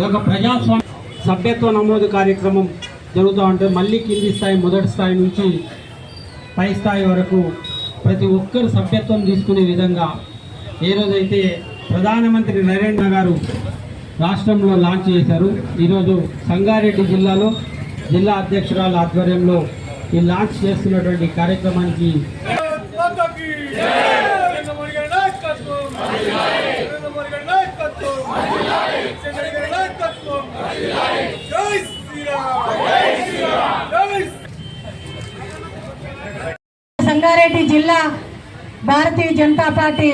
ఈ యొక్క ప్రజాస్వామ్య సభ్యత్వ నమోదు కార్యక్రమం జరుగుతూ ఉంటే మళ్ళీ కింది స్థాయి మొదటి స్థాయి నుంచి పై స్థాయి వరకు ప్రతి ఒక్కరు సభ్యత్వం తీసుకునే విధంగా ఏ రోజైతే ప్రధానమంత్రి నరేంద్ర గారు రాష్ట్రంలో లాంచ్ చేశారు ఈరోజు సంగారెడ్డి జిల్లాలో జిల్లా అధ్యక్షురాల ఆధ్వర్యంలో ఈ లాంచ్ చేస్తున్నటువంటి కార్యక్రమానికి సంగారెడ్డి జిల్లా భారతీయ జనతా పార్టీ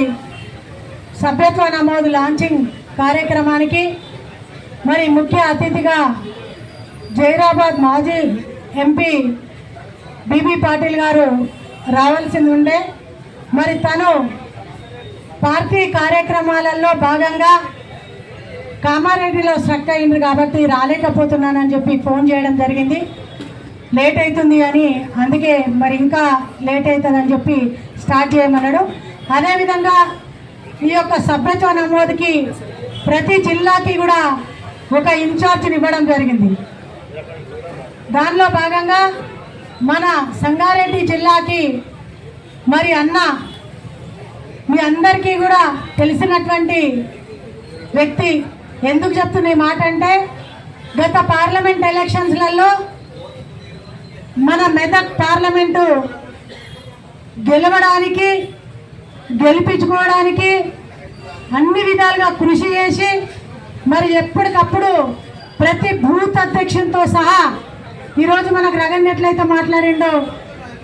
సభ్యత్వ నమోదు లాంచింగ్ కార్యక్రమానికి మరి ముఖ్య అతిథిగా జైరాబాద్ మాజీ ఎంపీ బీబీ పాటిల్ గారు రావాల్సింది ఉండే. మరి తను పార్టీ కార్యక్రమాలలో భాగంగా కామారెడ్డిలో స్ట్రక్ అయింది కాబట్టి రాలేకపోతున్నానని చెప్పి ఫోన్ చేయడం జరిగింది. లేట్ అవుతుంది అని అందుకే మరి ఇంకా లేట్ అవుతుందని చెప్పి స్టార్ట్ చేయమన్నాడు. అదేవిధంగా ఈ యొక్క సభ్యత్వ నమోదుకి ప్రతి జిల్లాకి కూడా ఒక ఇన్ఛార్జ్ని ఇవ్వడం జరిగింది. దానిలో భాగంగా మన సంగారెడ్డి జిల్లాకి మరి అన్న మీ అందరికీ కూడా తెలిసినటువంటి వ్యక్తి ఎందుకు చెప్తున్న ఈ మాట అంటే గత పార్లమెంట్ ఎలక్షన్స్లలో మన మెదక్ పార్లమెంటు గెలవడానికి గెలిపించుకోవడానికి అన్ని విధాలుగా కృషి చేసి మరి ఎప్పటికప్పుడు ప్రతి బూత్ అధ్యక్షునితో సహా ఈరోజు మనకు రగన్ ఎట్లయితే మాట్లాడిండో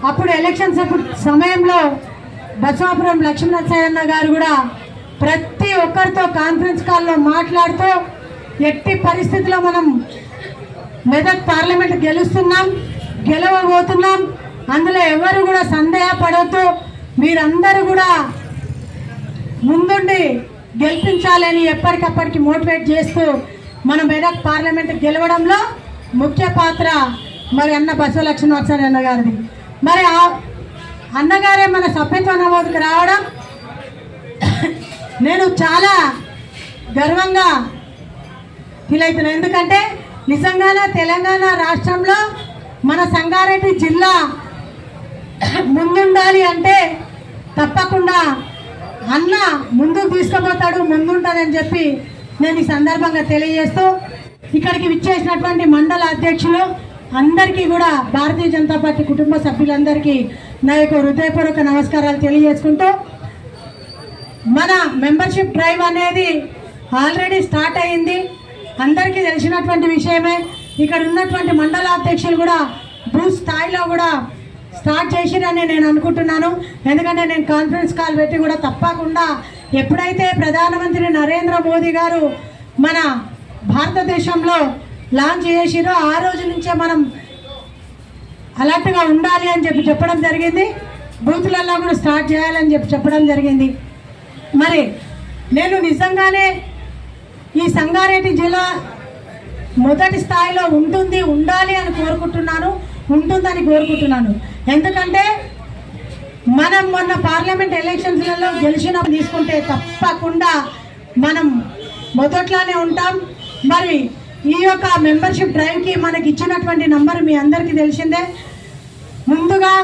అప్పుడు ఎలక్షన్స్ సమయంలో బసవాపురం లక్ష్మీనరసాయన్న గారు కూడా ప్రతి ఒక్కరితో కాన్ఫరెన్స్ కాల్లో మాట్లాడుతూ ఎట్టి పరిస్థితిలో మనం మెదక్ పార్లమెంట్ గెలుస్తున్నాం గెలవబోతున్నాం. అందులో ఎవరు కూడా సందేహపడవద్దు మీరందరూ కూడా ముందుండి గెలిపించాలని ఎప్పటికప్పటికి మోటివేట్ చేస్తూ మన మెదక్ పార్లమెంట్ గెలవడంలో ముఖ్య పాత్ర మరి అన్న బసవలక్ష్మీ వచ్చారు అన్నగారిది. మరి ఆ అన్నగారే మన సభ్యత్వ నమోదుకు రావడం నేను చాలా గర్వంగా ఫీల్ అవుతున్నాను ఎందుకంటే నిజంగానే తెలంగాణ రాష్ట్రంలో మన సంగారెడ్డి జిల్లా ముందుండాలి అంటే తప్పకుండా అన్న ముందుకు తీసుకుపోతాడు ముందుంటాడని చెప్పి నేను ఈ సందర్భంగా తెలియజేస్తూ ఇక్కడికి విచ్చేసినటువంటి మండల అధ్యక్షులు అందరికీ కూడా భారతీయ జనతా పార్టీ కుటుంబ సభ్యులందరికీ నా యొక్క హృదయపూర్వక నమస్కారాలు తెలియజేసుకుంటూ మన మెంబర్షిప్ డ్రైవ్ అనేది ఆల్రెడీ స్టార్ట్ అయింది. అందరికీ తెలిసినటువంటి విషయమే. ఇక్కడ ఉన్నటువంటి మండల అధ్యక్షులు కూడా బూత్ స్థాయిలో కూడా స్టార్ట్ చేసిరని నేను అనుకుంటున్నాను. ఎందుకంటే నేను కాన్ఫరెన్స్ కాల్ పెట్టి కూడా తప్పకుండా ఎప్పుడైతే ప్రధానమంత్రి నరేంద్ర మోదీ గారు మన భారతదేశంలో లాంచ్ చేసిరో ఆ రోజు నుంచే మనం అలర్ట్గా ఉండాలి అని చెప్పి చెప్పడం జరిగింది. బూత్లలో కూడా స్టార్ట్ చేయాలని చెప్పి చెప్పడం జరిగింది. మరి నేను నిజంగానే ఈ సంగారెడ్డి జిల్లా మొదటి స్థాయిలో ఉంటుంది ఉండాలి అని కోరుకుంటున్నాను ఉంటుందని కోరుకుంటున్నాను. ఎందుకంటే మనం మొన్న పార్లమెంట్ ఎలక్షన్స్లలో గెలిచిన తీసుకుంటే తప్పకుండా మనం మొదట్లోనే ఉంటాం. మరి ఈ యొక్క మెంబర్షిప్ డ్రైవ్కి మనకి ఇచ్చినటువంటి నంబర్ మీ అందరికీ తెలిసిందే. ముందుగా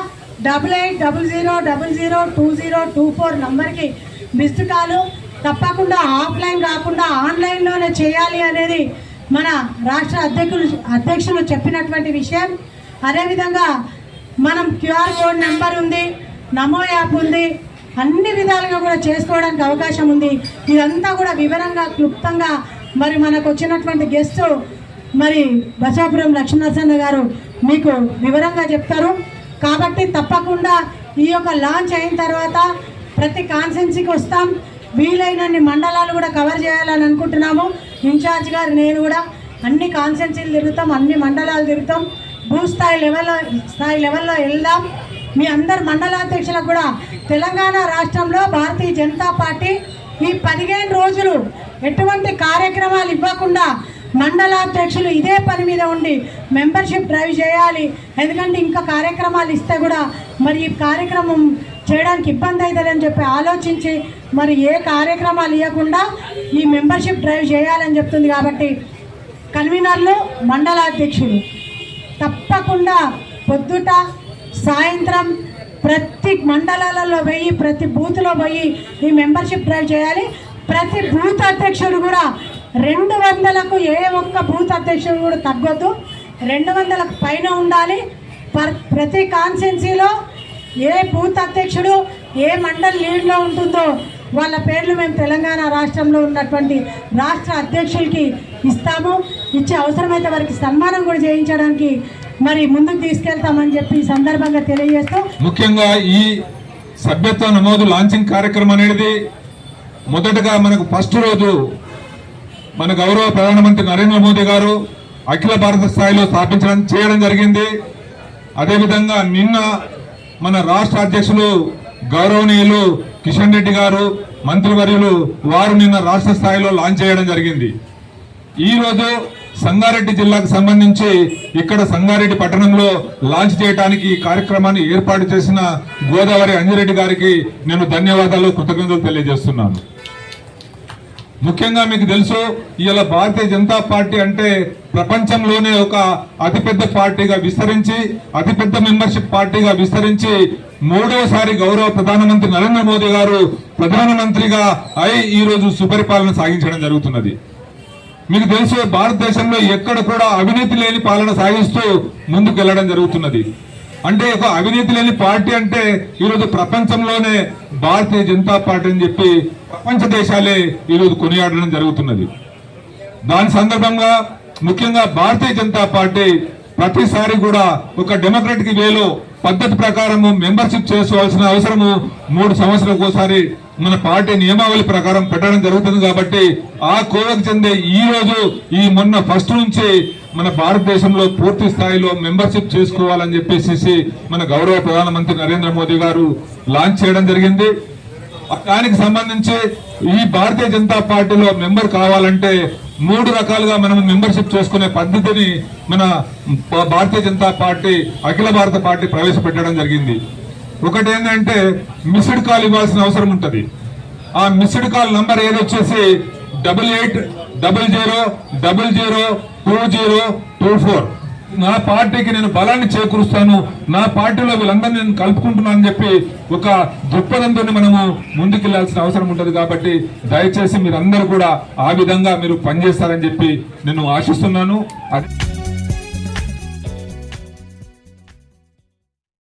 double eight double zero double zero two zero two four నంబర్కి మిస్డ్ కాలు. తప్పకుండా ఆఫ్లైన్ కాకుండా ఆన్లైన్లోనే చేయాలి అనేది మన రాష్ట్ర అధ్యక్షులు అధ్యక్షులు చెప్పినటువంటి విషయం. అదేవిధంగా మనం క్యూఆర్ కోడ్ నెంబర్ ఉంది నమో యాప్ ఉంది అన్ని విధాలుగా కూడా చేసుకోవడానికి అవకాశం ఉంది. ఇదంతా కూడా వివరంగా క్లుప్తంగా మరి మనకు వచ్చినటువంటి గెస్ట్ మరి బసాపురం లక్ష్మీనరసన్న గారు మీకు వివరంగా చెప్తారు. కాబట్టి తప్పకుండా ఈ యొక్క లాంచ్ అయిన తర్వాత ప్రతి కాన్సెన్సీకి వస్తాం. వీలైనన్ని మండలాలు కూడా కవర్ చేయాలని అనుకుంటున్నాము. ఇన్ఛార్జ్ గారు నేను కూడా అన్ని కాన్సెన్సీలు తిరుగుతాం అన్ని మండలాలు తిరుగుతాం. భూ స్థాయి లెవెల్లో స్థాయి లెవెల్లో వెళ్దాం. మీ అందరు మండలాధ్యక్షులకు కూడా తెలంగాణ రాష్ట్రంలో భారతీయ జనతా పార్టీ ఈ పదిహేను రోజులు ఎటువంటి కార్యక్రమాలు ఇవ్వకుండా మండలాధ్యక్షులు ఇదే పని మీద ఉండి మెంబర్షిప్ డ్రైవ్ చేయాలి. ఎందుకంటే ఇంకా కార్యక్రమాలు ఇస్తే కూడా మరి ఈ కార్యక్రమం చేయడానికి ఇబ్బంది అవుతుందని చెప్పి ఆలోచించి మరి ఏ కార్యక్రమాలు ఇవ్వకుండా ఈ మెంబర్షిప్ డ్రైవ్ చేయాలని చెప్తుంది కాబట్టి కన్వీనర్లు మండలాధ్యక్షులు తప్పకుండా పొద్దుట సాయంత్రం ప్రతి మండలాలలో పోయి ప్రతి బూత్లో పోయి ఈ మెంబర్షిప్ డ్రైవ్ చేయాలి. ప్రతి బూత్ అధ్యక్షులు కూడా రెండు వందలకు ఏ ఒక్క బూత్ అధ్యక్షులు కూడా తగ్గొద్దు. రెండు వందలకు పైన ఉండాలి. పర్ ప్రతి కాన్స్టెన్సీలో ఏ బూత్ అధ్యక్షుడు ఏ మండల్ లీడ్లో ఉంటుందో వాళ్ళ పేర్లు మేము తెలంగాణ రాష్ట్రంలో ఉన్నటువంటి రాష్ట్ర అధ్యక్షులకి ఇస్తాము. ఇచ్చే అవసరమైతే వారికి సన్మానం కూడా చేయించడానికి మరి ముందుకు తీసుకెళ్తామని చెప్పి సందర్భంగా తెలియజేస్తూ ముఖ్యంగా ఈ సభ్యత్వ నమోదు లాంచింగ్ కార్యక్రమం అనేది మొదటగా మనకు ఫస్ట్ రోజు మన గౌరవ ప్రధానమంత్రి నరేంద్ర మోదీ గారు అఖిల భారత స్థాయిలో స్థాపించడం చేయడం జరిగింది. అదేవిధంగా నిన్న మన రాష్ట్ర అధ్యక్షులు గౌరవనీయులు కిషన్ రెడ్డి గారు మంత్రివర్యులు వారు నిన్న రాష్ట్ర స్థాయిలో లాంచ్ చేయడం జరిగింది. ఈరోజు సంగారెడ్డి జిల్లాకు సంబంధించి ఇక్కడ సంగారెడ్డి పట్టణంలో లాంచ్ చేయడానికి ఈ కార్యక్రమాన్ని ఏర్పాటు చేసిన గోదావరి అంజిరెడ్డి గారికి నేను ధన్యవాదాలు కృతజ్ఞతలు తెలియజేస్తున్నాను. ముఖ్యంగా మీకు తెలుసు ఇవాళ భారతీయ జనతా పార్టీ అంటే ప్రపంచంలోనే ఒక అతిపెద్ద పార్టీగా విస్తరించి అతిపెద్ద మెంబర్షిప్ పార్టీగా విస్తరించి మూడవసారి గౌరవ ప్రధానమంత్రి నరేంద్ర మోదీ గారు ప్రధానమంత్రిగా అయి ఈ రోజు సుపరిపాలన సాగించడం జరుగుతున్నది. మీకు తెలుసు భారతదేశంలో ఎక్కడ కూడా అవినీతి లేని పాలన సాగిస్తూ ముందుకు జరుగుతున్నది. అంటే ఒక అవినీతి లేని పార్టీ అంటే ఈరోజు ప్రపంచంలోనే భారతీయ జనతా పార్టీ అని చెప్పి ప్రపంచ దేశాలే ఈరోజు కొనియాడడం జరుగుతున్నది. దాని సందర్భంగా ముఖ్యంగా భారతీయ జనతా పార్టీ ప్రతిసారి కూడా ఒక డెమోక్రటిక్ వేలో పద్ధతి ప్రకారము మెంబర్షిప్ చేసుకోవాల్సిన అవసరము మూడు సంవత్సరాలకు ఒకసారి మన పార్టీ నియమావళి ప్రకారం పెట్టడం జరుగుతుంది కాబట్టి ఆ కోవకు చెందే ఈ రోజు ఈ మొన్న ఫస్ట్ నుంచి మన భారతదేశంలో పూర్తి స్థాయిలో మెంబర్షిప్ చేసుకోవాలని చెప్పేసి మన గౌరవ ప్రధానమంత్రి నరేంద్ర మోదీ గారు లాంచ్ చేయడం జరిగింది. దానికి సంబంధించి ఈ భారతీయ జనతా పార్టీలో మెంబర్ కావాలంటే మూడు రకాలుగా మనం మెంబర్షిప్ చేసుకునే పద్ధతిని మన భారతీయ జనతా పార్టీ అఖిల భారత పార్టీ ప్రవేశపెట్టడం జరిగింది. ఒకటి ఏంటంటే మిస్డ్ కాల్ ఇవ్వాల్సిన అవసరం ఉంటుంది. ఆ missed call number ఏదొచ్చేసి double eight double zero double zero two zero two four. నా పార్టీకి నేను బలాన్ని చేకూరుస్తాను. నా పార్టీలో వీళ్ళందరినీ నేను కలుపుకుంటున్నానని చెప్పి ఒక దృక్పథంతో మనము ముందుకెళ్ళాల్సిన అవసరం ఉంటుంది కాబట్టి దయచేసి మీరందరూ కూడా ఆ విధంగా మీరు పనిచేస్తారని చెప్పి నేను ఆశిస్తున్నాను. అది